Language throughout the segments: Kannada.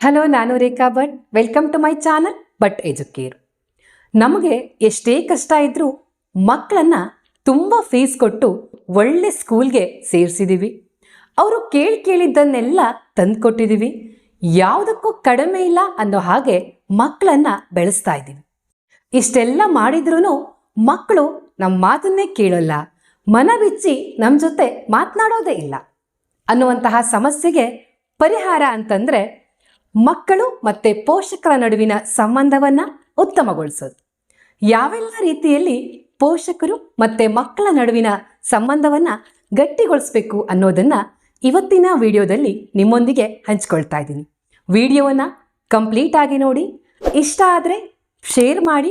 ಹಲೋ ನಾನು Rekha Bhat welcome to my channel Bhat Educare ನಮಗೆ ಎಷ್ಟೇ ಕಷ್ಟ ಇದ್ರೂ ಮಕ್ಕಳನ್ನ ತುಂಬ ಫೀಸ್ ಕೊಟ್ಟು ಒಳ್ಳೆ ಸ್ಕೂಲ್ಗೆ ಸೇರಿಸಿದ್ದೀವಿ ಅವರು ಕೇಳಿ ಕೇಳಿದ್ದನ್ನೆಲ್ಲ ತಂದುಕೊಟ್ಟಿದ್ದೀವಿ ಯಾವುದಕ್ಕೂ ಕಡಿಮೆ ಇಲ್ಲ ಅನ್ನೋ ಹಾಗೆ ಮಕ್ಕಳನ್ನ ಬೆಳೆಸ್ತಾ ಇದ್ದೀವಿ. ಇಷ್ಟೆಲ್ಲ ಮಾಡಿದ್ರೂ ಮಕ್ಕಳು ನಮ್ಮ ಮಾತನ್ನೇ ಕೇಳೋಲ್ಲ. ಮನ ಬಿಚ್ಚಿ ನಮ್ಮ ಜೊತೆ ಮಾತನಾಡೋದೇ ಇಲ್ಲ ಅನ್ನುವಂತಹ ಸಮಸ್ಯೆಗೆ ಪರಿಹಾರ ಅಂತಂದ್ರೆ ಮಕ್ಕಳು ಮತ್ತೆ ಪೋಷಕರ ನಡುವಿನ ಸಂಬಂಧವನ್ನ ಉತ್ತಮಗೊಳಿಸೋದು. ಯಾವೆಲ್ಲ ರೀತಿಯಲ್ಲಿ ಪೋಷಕರು ಮತ್ತೆ ಮಕ್ಕಳ ನಡುವಿನ ಸಂಬಂಧವನ್ನ ಗಟ್ಟಿಗೊಳಿಸ್ಬೇಕು ಅನ್ನೋದನ್ನ ಇವತ್ತಿನ ವಿಡಿಯೋದಲ್ಲಿ ನಿಮ್ಮೊಂದಿಗೆ ಹಂಚ್ಕೊಳ್ತಾ ಇದ್ದೀನಿ. ವಿಡಿಯೋವನ್ನ ಕಂಪ್ಲೀಟ್ ಆಗಿ ನೋಡಿ, ಇಷ್ಟ ಆದರೆ ಶೇರ್ ಮಾಡಿ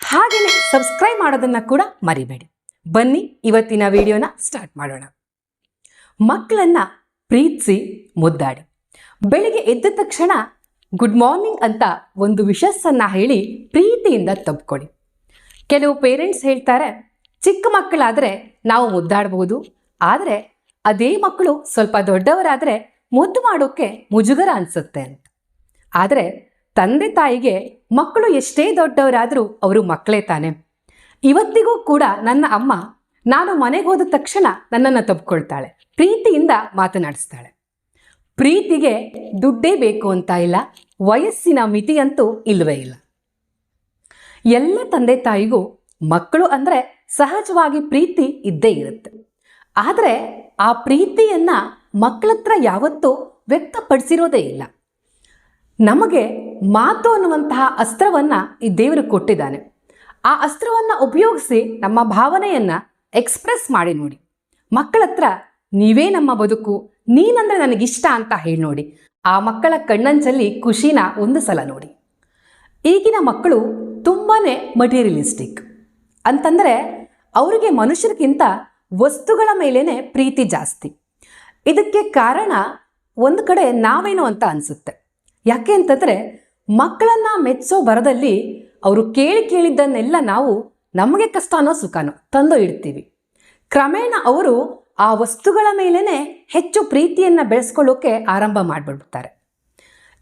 ಹಾಗೆಯೇ ಸಬ್ಸ್ಕ್ರೈಬ್ ಮಾಡೋದನ್ನ ಕೂಡ ಮರಿಬೇಡಿ. ಬನ್ನಿ, ಇವತ್ತಿನ ವಿಡಿಯೋನ ಸ್ಟಾರ್ಟ್ ಮಾಡೋಣ. ಮಕ್ಕಳನ್ನ ಪ್ರೀತಿಸಿ ಮುದ್ದಾಡಿ. ಬೆಳಿಗ್ಗೆ ಎದ್ದ ತಕ್ಷಣ ಗುಡ್ ಮಾರ್ನಿಂಗ್ ಅಂತ ಒಂದು ವಿಶಸ್ಸನ್ನ ಹೇಳಿ ಪ್ರೀತಿಯಿಂದ ತಬ್ಕೊಡಿ. ಕೆಲವು ಪೇರೆಂಟ್ಸ್ ಹೇಳ್ತಾರೆ, ಚಿಕ್ಕ ಮಕ್ಕಳಾದರೆ ನಾವು ಮುದ್ದಾಡಬಹುದು ಆದರೆ ಅದೇ ಮಕ್ಕಳು ಸ್ವಲ್ಪ ದೊಡ್ಡವರಾದರೆ ಮುದ್ದು ಮಾಡೋಕ್ಕೆ ಮುಜುಗರ ಅನಿಸುತ್ತೆ ಅಂತ. ಆದರೆ ತಂದೆ ತಾಯಿಗೆ ಮಕ್ಕಳು ಎಷ್ಟೇ ದೊಡ್ಡವರಾದರೂ ಅವರು ಮಕ್ಕಳೇ ತಾನೆ. ಇವತ್ತಿಗೂ ಕೂಡ ನನ್ನ ಅಮ್ಮ ನಾನು ಮನೆಗೆ ಹೋದ ತಕ್ಷಣ ನನ್ನನ್ನು ತಬ್ಕೊಳ್ತಾಳೆ, ಪ್ರೀತಿಯಿಂದ ಮಾತನಾಡಿಸ್ತಾಳೆ. ಪ್ರೀತಿಗೆ ದುಡ್ಡೇ ಬೇಕು ಅಂತ ಇಲ್ಲ, ವಯಸ್ಸಿನ ಮಿತಿಯಂತೂ ಇಲ್ಲವೇ ಇಲ್ಲ. ಎಲ್ಲ ತಂದೆ ತಾಯಿಗೂ ಮಕ್ಕಳು ಅಂದರೆ ಸಹಜವಾಗಿ ಪ್ರೀತಿ ಇದ್ದೇ ಇರುತ್ತೆ. ಆದರೆ ಆ ಪ್ರೀತಿಯನ್ನು ಮಕ್ಕಳ ಹತ್ರ ಯಾವತ್ತೂ ವ್ಯಕ್ತಪಡಿಸಿರೋದೇ ಇಲ್ಲ. ನಮಗೆ ಮಾತು ಅನ್ನುವಂತಹ ಅಸ್ತ್ರವನ್ನು ಈ ದೇವರು ಕೊಟ್ಟಿದ್ದಾನೆ. ಆ ಅಸ್ತ್ರವನ್ನು ಉಪಯೋಗಿಸಿ ನಮ್ಮ ಭಾವನೆಯನ್ನು ಎಕ್ಸ್ಪ್ರೆಸ್ ಮಾಡಿ ನೋಡಿ. ಮಕ್ಕಳ ಹತ್ರ ನೀವೇ ನಮ್ಮ ಬದುಕು ನೀನಂದ್ರೆ ನನಗಿಷ್ಟ ಅಂತ ಹೇಳಿ ನೋಡಿ. ಆ ಮಕ್ಕಳ ಕಣ್ಣಂಚಲ್ಲಿ ಖುಷಿನ ಒಂದು ಸಲ ನೋಡಿ. ಈಗಿನ ಮಕ್ಕಳು ತುಂಬಾ ಮಟೀರಿಯಲಿಸ್ಟಿಕ್ ಅಂತಂದರೆ ಅವರಿಗೆ ಮನುಷ್ಯರಿಗಿಂತ ವಸ್ತುಗಳ ಮೇಲೇ ಪ್ರೀತಿ ಜಾಸ್ತಿ. ಇದಕ್ಕೆ ಕಾರಣ ಒಂದು ಕಡೆ ನಾವೇನು ಅಂತ ಅನಿಸುತ್ತೆ. ಯಾಕೆ ಅಂತಂದರೆ ಮಕ್ಕಳನ್ನು ಮೆಚ್ಚೋ ಬರದಲ್ಲಿ ಅವರು ಕೇಳಿ ಕೇಳಿದ್ದನ್ನೆಲ್ಲ ನಾವು ನಮಗೆ ಕಷ್ಟನೋ ಸುಖನೋ ತಂದು ಇಡ್ತೀವಿ. ಕ್ರಮೇಣ ಅವರು ಆ ವಸ್ತುಗಳ ಮೇಲೇ ಹೆಚ್ಚು ಪ್ರೀತಿಯನ್ನು ಬೆಳೆಸ್ಕೊಳ್ಳೋಕೆ ಆರಂಭ ಮಾಡಿಬಿಡ್ತಾರೆ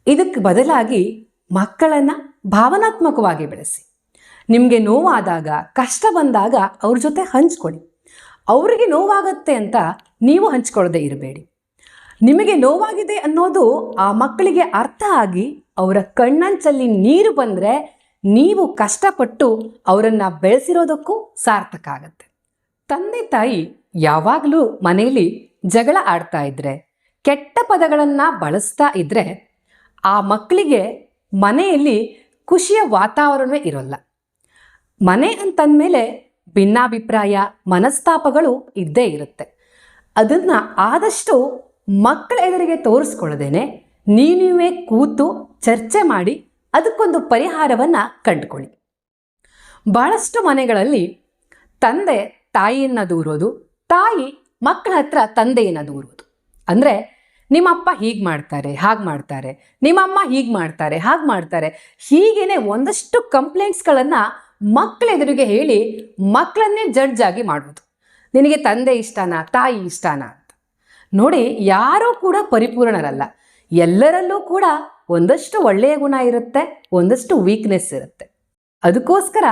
ಇದಕ್ಕೆ ಬದಲಾಗಿ ಮಕ್ಕಳನ್ನು ಭಾವನಾತ್ಮಕವಾಗಿ ಬೆಳೆಸಿ. ನಿಮಗೆ ನೋವಾದಾಗ, ಕಷ್ಟ ಬಂದಾಗ ಅವ್ರ ಜೊತೆ ಹಂಚ್ಕೊಳ್ಳಿ. ಅವರಿಗೆ ನೋವಾಗತ್ತೆ ಅಂತ ನೀವು ಹಂಚ್ಕೊಳ್ಳದೆ ಇರಬೇಡಿ. ನಿಮಗೆ ನೋವಾಗಿದೆ ಅನ್ನೋದು ಆ ಮಕ್ಕಳಿಗೆ ಅರ್ಥ ಆಗಿ ಅವರ ಕಣ್ಣಂಚಲ್ಲಿ ನೀರು ಬಂದರೆ ನೀವು ಕಷ್ಟಪಟ್ಟು ಅವರನ್ನು ಬೆಳೆಸಿರೋದಕ್ಕೂ ಸಾರ್ಥಕ ಆಗತ್ತೆ. ತಂದೆ ತಾಯಿ ಯಾವಾಗಲೂ ಮನೆಯಲ್ಲಿ ಜಗಳ ಆಡ್ತಾ ಇದ್ರೆ, ಕೆಟ್ಟ ಪದಗಳನ್ನು ಬಳಸ್ತಾ ಇದ್ರೆ ಆ ಮಕ್ಕಳಿಗೆ ಮನೆಯಲ್ಲಿ ಖುಷಿಯ ವಾತಾವರಣವೇ ಇರೋಲ್ಲ. ಮನೆ ಅಂತಂದಮೇಲೆ ಭಿನ್ನಾಭಿಪ್ರಾಯ, ಮನಸ್ತಾಪಗಳು ಇದ್ದೇ ಇರುತ್ತೆ. ಅದನ್ನು ಆದಷ್ಟು ಮಕ್ಕಳ ಎದುರಿಗೆ ತೋರಿಸ್ಕೊಳ್ಳದೇನೆ ನೀವೇ ಕೂತು ಚರ್ಚೆ ಮಾಡಿ ಅದಕ್ಕೊಂದು ಪರಿಹಾರವನ್ನು ಕಂಡುಕೊಳ್ಳಿ. ಭಾಳಷ್ಟು ಮನೆಗಳಲ್ಲಿ ತಂದೆ ತಾಯಿಯನ್ನು ದೂರೋದು ತಾಯಿ ಮಕ್ಕಳ ಹತ್ರ ತಂದೆಯನ್ನು ದೂರುವುದು ಅಂದರೆ ನಿಮ್ಮಪ್ಪ ಹೀಗೆ ಮಾಡ್ತಾರೆ, ಹಾಗೆ ಮಾಡ್ತಾರೆ, ನಿಮ್ಮಮ್ಮ ಹೀಗೆ ಮಾಡ್ತಾರೆ, ಹಾಗೆ ಮಾಡ್ತಾರೆ. ಹೀಗೇನೆ ಒಂದಷ್ಟು ಕಂಪ್ಲೇಂಟ್ಸ್ಗಳನ್ನು ಮಕ್ಕಳೆದುರಿಗೆ ಹೇಳಿ ಮಕ್ಕಳನ್ನೇ ಜಡ್ಜ್ ಆಗಿ ಮಾಡುವುದು. ನಿನಗೆ ತಂದೆ ಇಷ್ಟನಾ, ತಾಯಿ ಇಷ್ಟನಾ ಅಂತ. ನೋಡಿ, ಯಾರೂ ಕೂಡ ಪರಿಪೂರ್ಣರಲ್ಲ. ಎಲ್ಲರಲ್ಲೂ ಕೂಡ ಒಂದಷ್ಟು ಒಳ್ಳೆಯ ಗುಣ ಇರುತ್ತೆ, ಒಂದಷ್ಟು ವೀಕ್ನೆಸ್ ಇರುತ್ತೆ. ಅದಕ್ಕೋಸ್ಕರ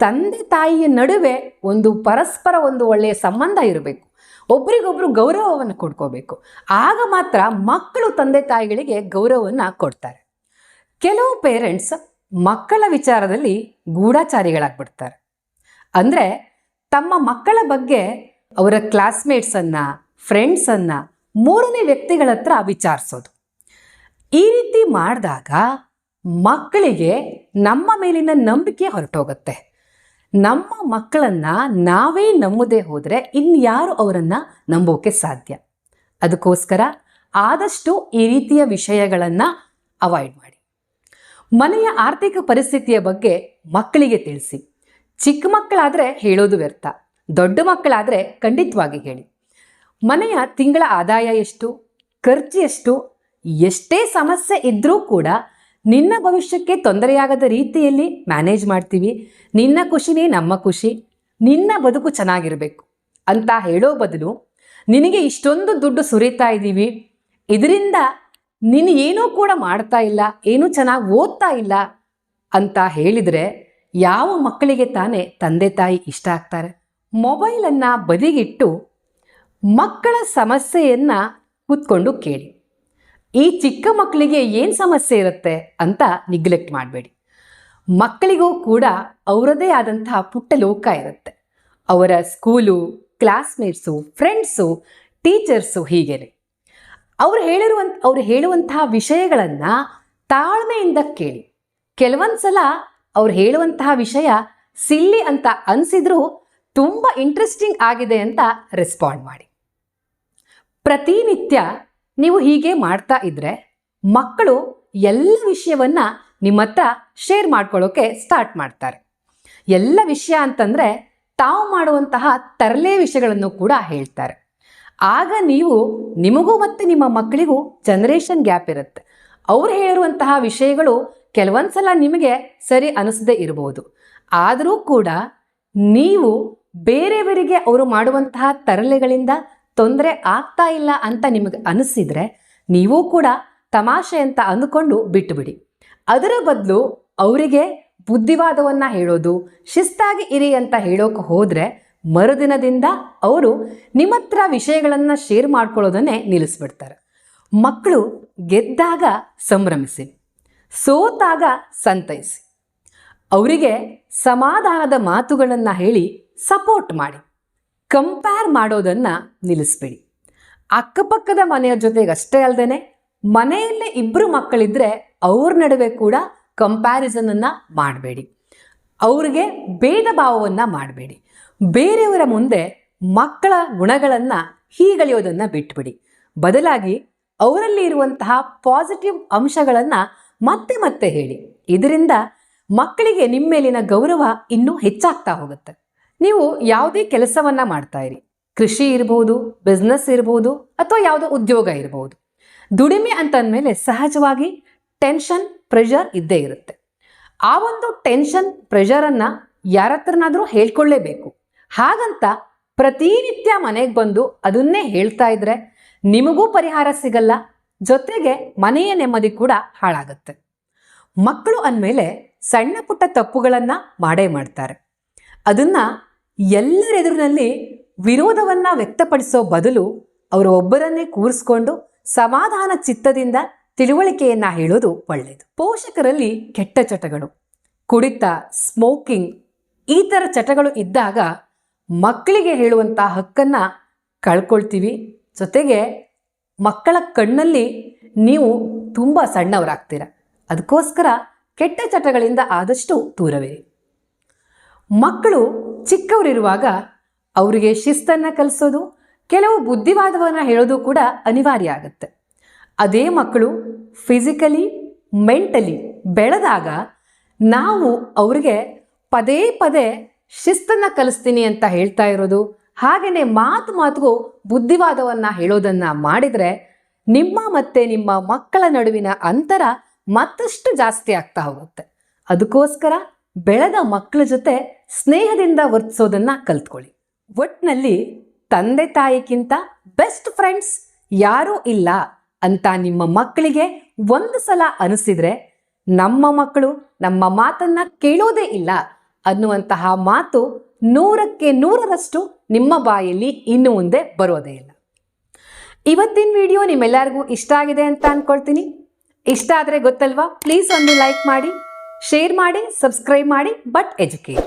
ತಂದೆ ತಾಯಿಯ ನಡುವೆ ಒಂದು ಪರಸ್ಪರ ಒಂದು ಒಳ್ಳೆಯ ಸಂಬಂಧ ಇರಬೇಕು. ಒಬ್ರಿಗೊಬ್ರು ಗೌರವವನ್ನು ಕೊಡ್ಕೋಬೇಕು. ಆಗ ಮಾತ್ರ ಮಕ್ಕಳು ತಂದೆ ತಾಯಿಗಳಿಗೆ ಗೌರವವನ್ನು ಕೊಡ್ತಾರೆ. ಕೆಲವು ಪೇರೆಂಟ್ಸ್ ಮಕ್ಕಳ ವಿಚಾರದಲ್ಲಿ ಗೂಢಾಚಾರಿಗಳಾಗ್ಬಿಡ್ತಾರೆ. ಅಂದರೆ ತಮ್ಮ ಮಕ್ಕಳ ಬಗ್ಗೆ ಅವರ ಕ್ಲಾಸ್ಮೇಟ್ಸನ್ನು, ಫ್ರೆಂಡ್ಸನ್ನು ಮೂರನೇ ವ್ಯಕ್ತಿಗಳ ಹತ್ರ ವಿಚಾರಿಸೋದು. ಈ ರೀತಿ ಮಾಡಿದಾಗ ಮಕ್ಕಳಿಗೆ ನಮ್ಮ ಮೇಲಿನ ನಂಬಿಕೆ ಹೊರಟೋಗುತ್ತೆ. ನಮ್ಮ ಮಕ್ಕಳನ್ನ ನಾವೇ ನಂಬದೇ ಹೋದರೆ ಇನ್ಯಾರು ಅವರನ್ನು ನಂಬೋಕೆ ಸಾಧ್ಯ? ಅದಕ್ಕೋಸ್ಕರ ಆದಷ್ಟು ಈ ರೀತಿಯ ವಿಷಯಗಳನ್ನು ಅವಾಯ್ಡ್ ಮಾಡಿ. ಮನೆಯ ಆರ್ಥಿಕ ಪರಿಸ್ಥಿತಿಯ ಬಗ್ಗೆ ಮಕ್ಕಳಿಗೆ ತಿಳಿಸಿ. ಚಿಕ್ಕ ಮಕ್ಕಳಾದರೆ ಹೇಳೋದು ವ್ಯರ್ಥ. ದೊಡ್ಡ ಮಕ್ಕಳಾದರೆ ಖಂಡಿತವಾಗಿ ಹೇಳಿ. ಮನೆಯ ತಿಂಗಳ ಆದಾಯ ಎಷ್ಟು? ಖರ್ಚು ಎಷ್ಟು? ಎಷ್ಟೇ ಸಮಸ್ಯೆ ಇದ್ದರೂ ಕೂಡ ನಿನ್ನ ಭವಿಷ್ಯಕ್ಕೆ ತೊಂದರೆಯಾಗದ ರೀತಿಯಲ್ಲಿ ಮ್ಯಾನೇಜ್ ಮಾಡ್ತೀವಿ. ನಿನ್ನ ಖುಷಿನೇ ನಮ್ಮ ಖುಷಿ. ನಿನ್ನ ಬದುಕು ಚೆನ್ನಾಗಿರಬೇಕು ಅಂತ ಹೇಳೋ ಬದಲು ನಿನಗೆ ಇಷ್ಟೊಂದು ದುಡ್ಡು ಸುರಿತಾ ಇದ್ದೀವಿ. ಇದರಿಂದ ನೀನು ಏನೂ ಕೂಡ ಮಾಡ್ತಾ ಇಲ್ಲ, ಏನೂ ಚೆನ್ನಾಗಿ ಓದ್ತಾ ಇಲ್ಲ ಅಂತ ಹೇಳಿದರೆ ಯಾವ ಮಕ್ಕಳಿಗೆ ತಾನೇ ತಂದೆ ತಾಯಿ ಇಷ್ಟ ಆಗ್ತಾರೆ. ಮೊಬೈಲನ್ನು ಬದಿಗಿಟ್ಟು ಮಕ್ಕಳ ಸಮಸ್ಯೆಯನ್ನು ಕೂತ್ಕೊಂಡು ಕೇಳಿ. ಈ ಚಿಕ್ಕ ಮಕ್ಕಳಿಗೆ ಏನು ಸಮಸ್ಯೆ ಇರುತ್ತೆ ಅಂತ ನಿಗ್ಲೆಕ್ಟ್ ಮಾಡಬೇಡಿ. ಮಕ್ಕಳಿಗೂ ಕೂಡ ಅವರದೇ ಆದಂತಹ ಪುಟ್ಟ ಲೋಕ ಇರುತ್ತೆ. ಅವರ ಸ್ಕೂಲು ಕ್ಲಾಸ್ಮೇಟ್ಸು ಫ್ರೆಂಡ್ಸು ಟೀಚರ್ಸು ಹೀಗೇನೆ. ಅವ್ರು ಹೇಳಿರುವಂಥ ಅವ್ರು ಹೇಳುವಂತಹ ವಿಷಯಗಳನ್ನು ತಾಳ್ಮೆಯಿಂದ ಕೇಳಿ. ಕೆಲವೊಂದು ಸಲ ಅವ್ರು ಹೇಳುವಂತಹ ವಿಷಯ ಸಿಲ್ಲಿ ಅಂತ ಅನಿಸಿದ್ರೂ ತುಂಬ ಇಂಟ್ರೆಸ್ಟಿಂಗ್ ಆಗಿದೆ ಅಂತ ರೆಸ್ಪಾಂಡ್ ಮಾಡಿ. ಪ್ರತಿನಿತ್ಯ ನೀವು ಹೀಗೆ ಮಾಡ್ತಾ ಇದ್ರೆ ಮಕ್ಕಳು ಎಲ್ಲ ವಿಷಯವನ್ನ ನಿಮ್ಮ ಹತ್ರ ಶೇರ್ ಮಾಡ್ಕೊಳ್ಳೋಕೆ ಸ್ಟಾರ್ಟ್ ಮಾಡ್ತಾರೆ. ಎಲ್ಲ ವಿಷಯ ಅಂತಂದ್ರೆ ತಾವು ಮಾಡುವಂತಹ ತರಲೆ ವಿಷಯಗಳನ್ನು ಕೂಡ ಹೇಳ್ತಾರೆ. ಆಗ ನೀವು ನಿಮಗೂ ಮತ್ತು ನಿಮ್ಮ ಮಕ್ಕಳಿಗೂ ಜನರೇಷನ್ ಗ್ಯಾಪ್ ಇರುತ್ತೆ. ಅವ್ರು ಹೇಳಿರುವಂತಹ ವಿಷಯಗಳು ಕೆಲವೊಂದ್ಸಲ ನಿಮಗೆ ಸರಿ ಅನಿಸದೇ ಇರಬಹುದು ಆದರೂ ಕೂಡ ನೀವು ಬೇರೆಯವರಿಗೆ ಅವರು ಮಾಡುವಂತಹ ತರಲೆಗಳಿಂದ ತೊಂದರೆ ಆಗ್ತಾ ಇಲ್ಲ ಅಂತ ನಿಮಗೆ ಅನಿಸಿದ್ರೆ ನೀವು ಕೂಡ ತಮಾಷೆ ಅಂತ ಅಂದುಕೊಂಡು ಬಿಟ್ಟುಬಿಡಿ ಅದರ ಬದಲು ಅವರಿಗೆ ಬುದ್ಧಿವಾದವನ್ನು ಹೇಳೋದು, ಶಿಸ್ತಾಗಿ ಇರಿ ಅಂತ ಹೇಳೋಕೆ ಹೋದರೆ ಮರುದಿನದಿಂದ ಅವರು ನಿಮ್ಮ ಹತ್ರ ವಿಷಯಗಳನ್ನು ಶೇರ್ ಮಾಡ್ಕೊಳ್ಳೋದನ್ನೇ ನಿಲ್ಲಿಸ್ಬಿಡ್ತಾರೆ. ಮಕ್ಕಳು ಗೆದ್ದಾಗ ಸಂಭ್ರಮಿಸಿ, ಸೋತಾಗ ಸಂತೈಸಿ. ಅವರಿಗೆ ಸಮಾಧಾನದ ಮಾತುಗಳನ್ನು ಹೇಳಿ ಸಪೋರ್ಟ್ ಮಾಡಿ. ಕಂಪೇರ್ ಮಾಡೋದನ್ನು ನಿಲ್ಲಿಸ್ಬೇಡಿ. ಅಕ್ಕಪಕ್ಕದ ಮನೆಯ ಜೊತೆಗೆ ಅಷ್ಟೇ ಅಲ್ಲದೆ ಮನೆಯಲ್ಲೇ ಇಬ್ಬರು ಮಕ್ಕಳಿದ್ರೆ ಅವ್ರ ನಡುವೆ ಕೂಡ ಕಂಪ್ಯಾರಿಸನನ್ನು ಮಾಡಬೇಡಿ. ಅವ್ರಿಗೆ ಭೇದ ಭಾವವನ್ನು ಮಾಡಬೇಡಿ. ಬೇರೆಯವರ ಮುಂದೆ ಮಕ್ಕಳ ಗುಣಗಳನ್ನು ಹೀಗಳೆಯೋದನ್ನು ಬಿಟ್ಬಿಡಿ. ಬದಲಾಗಿ ಅವರಲ್ಲಿ ಇರುವಂತಹ ಪಾಸಿಟಿವ್ ಅಂಶಗಳನ್ನು ಮತ್ತೆ ಮತ್ತೆ ಹೇಳಿ. ಇದರಿಂದ ಮಕ್ಕಳಿಗೆ ನಿಮ್ಮ ಮೇಲಿನ ಗೌರವ ಇನ್ನೂ ಹೆಚ್ಚಾಗ್ತಾ ಹೋಗುತ್ತೆ. ನೀವು ಯಾವುದೇ ಕೆಲಸವನ್ನ ಮಾಡ್ತಾ ಇರಿ. ಕೃಷಿ ಇರ್ಬೋದು ಬಿಸ್ನೆಸ್ ಇರ್ಬೋದು, ಅಥವಾ ಯಾವುದೋ ಉದ್ಯೋಗ ಇರ್ಬೋದು. ದುಡಿಮೆ ಅಂತ ಅಂದಮೇಲೆ ಸಹಜವಾಗಿ ಟೆನ್ಷನ್ ಪ್ರೆಷರ್ ಇದ್ದೇ ಇರುತ್ತೆ. ಆ ಒಂದು ಟೆನ್ಷನ್ ಪ್ರೆಷರನ್ನು ಯಾರ ಹತ್ರನಾದರೂ ಹೇಳ್ಕೊಳ್ಳೇಬೇಕು. ಹಾಗಂತ ಪ್ರತಿನಿತ್ಯ ಮನೆಗೆ ಬಂದು ಅದನ್ನೇ ಹೇಳ್ತಾ ಇದ್ರೆ ನಿಮಗೂ ಪರಿಹಾರ ಸಿಗಲ್ಲ, ಜೊತೆಗೆ ಮನೆಯ ನೆಮ್ಮದಿ ಕೂಡ ಹಾಳಾಗುತ್ತೆ. ಮಕ್ಕಳು ಅಂದಮೇಲೆ ಸಣ್ಣ ಪುಟ್ಟ ತಪ್ಪುಗಳನ್ನು ಮಾಡೇ ಮಾಡ್ತಾರೆ. ಅದನ್ನ ಎಲ್ಲರೆದುರಿನಲ್ಲಿ ವಿರೋಧವನ್ನು ವ್ಯಕ್ತಪಡಿಸೋ ಬದಲು ಅವರು ಒಬ್ಬರನ್ನೇ ಕೂರಿಸ್ಕೊಂಡು ಸಮಾಧಾನ ಚಿತ್ತದಿಂದ ತಿಳುವಳಿಕೆಯನ್ನು ಹೇಳೋದು ಒಳ್ಳೆಯದು ಪೋಷಕರಲ್ಲಿ ಕೆಟ್ಟ ಚಟಗಳು, ಕುಡಿತ, ಸ್ಮೋಕಿಂಗ್ ಈ ಥರ ಚಟಗಳು ಇದ್ದಾಗ ಮಕ್ಕಳಿಗೆ ಹೇಳುವಂಥ ಹಕ್ಕನ್ನು ಕಳ್ಕೊಳ್ತೀವಿ. ಜೊತೆಗೆ ಮಕ್ಕಳ ಕಣ್ಣಲ್ಲಿ ನೀವು ತುಂಬ ಸಣ್ಣವರಾಗ್ತೀರ. ಅದಕ್ಕೋಸ್ಕರ ಕೆಟ್ಟ ಚಟಗಳಿಂದ ಆದಷ್ಟು ದೂರವಿರಿ. ಮಕ್ಕಳು ಚಿಕ್ಕವರಿರುವಾಗ ಅವರಿಗೆ ಶಿಸ್ತನ್ನು ಕಲಿಸೋದು, ಕೆಲವು ಬುದ್ಧಿವಾದವನ್ನು ಹೇಳೋದು ಕೂಡ ಅನಿವಾರ್ಯ ಆಗುತ್ತೆ. ಅದೇ ಮಕ್ಕಳು ಫಿಸಿಕಲಿ, ಮೆಂಟಲಿ ಬೆಳೆದಾಗ ನಾವು ಅವರಿಗೆ ಪದೇ ಪದೇ ಶಿಸ್ತನ್ನು ಕಲಿಸ್ತೀನಿ ಅಂತ ಹೇಳ್ತಾ ಇರೋದು ಹಾಗೆಯೇ ಮಾತು ಮಾತುಗೂ ಬುದ್ಧಿವಾದವನ್ನು ಹೇಳೋದನ್ನು ಮಾಡಿದರೆ ನಿಮ್ಮ ಮತ್ತು ನಿಮ್ಮ ಮಕ್ಕಳ ನಡುವಿನ ಅಂತರ ಮತ್ತಷ್ಟು ಜಾಸ್ತಿ ಆಗ್ತಾ ಹೋಗುತ್ತೆ. ಅದಕ್ಕೋಸ್ಕರ ಬೆಳೆದ ಮಕ್ಕಳ ಜೊತೆ ಸ್ನೇಹದಿಂದ ವರ್ತಿಸೋದನ್ನ ಕಲ್ತ್ಕೊಳ್ಳಿ. ಒಟ್ಟಿನಲ್ಲಿ ತಂದೆ ತಾಯಿಗಿಂತ ಬೆಸ್ಟ್ ಫ್ರೆಂಡ್ಸ್ ಯಾರೂ ಇಲ್ಲ ಅಂತ ನಿಮ್ಮ ಮಕ್ಕಳಿಗೆ ಒಂದು ಸಲ ಅನಿಸಿದ್ರೆ ನಮ್ಮ ಮಕ್ಕಳು ನಮ್ಮ ಮಾತನ್ನ ಕೇಳೋದೇ ಇಲ್ಲ ಅನ್ನುವಂತಹ ಮಾತು ನೂರಕ್ಕೆ ನೂರರಷ್ಟು ನಿಮ್ಮ ಬಾಯಲ್ಲಿ ಇನ್ನು ಮುಂದೆ ಬರೋದೇ ಇಲ್ಲ. ಇವತ್ತಿನ ವಿಡಿಯೋ ನಿಮ್ಮೆಲ್ಲರಿಗೂ ಇಷ್ಟ ಆಗಿದೆ ಅಂತ ಅಂದ್ಕೊಳ್ತೀನಿ ಇಷ್ಟ ಆದರೆ ಗೊತ್ತಲ್ವಾ? ಪ್ಲೀಸ್ ಒಂದು ಲೈಕ್ ಮಾಡಿ ಶೇರ್ ಮಾಡಿ ಸಬ್ಸ್ಕ್ರೈಬ್ ಮಾಡಿ ಬಟ್ ಎಜುಕೇಟ್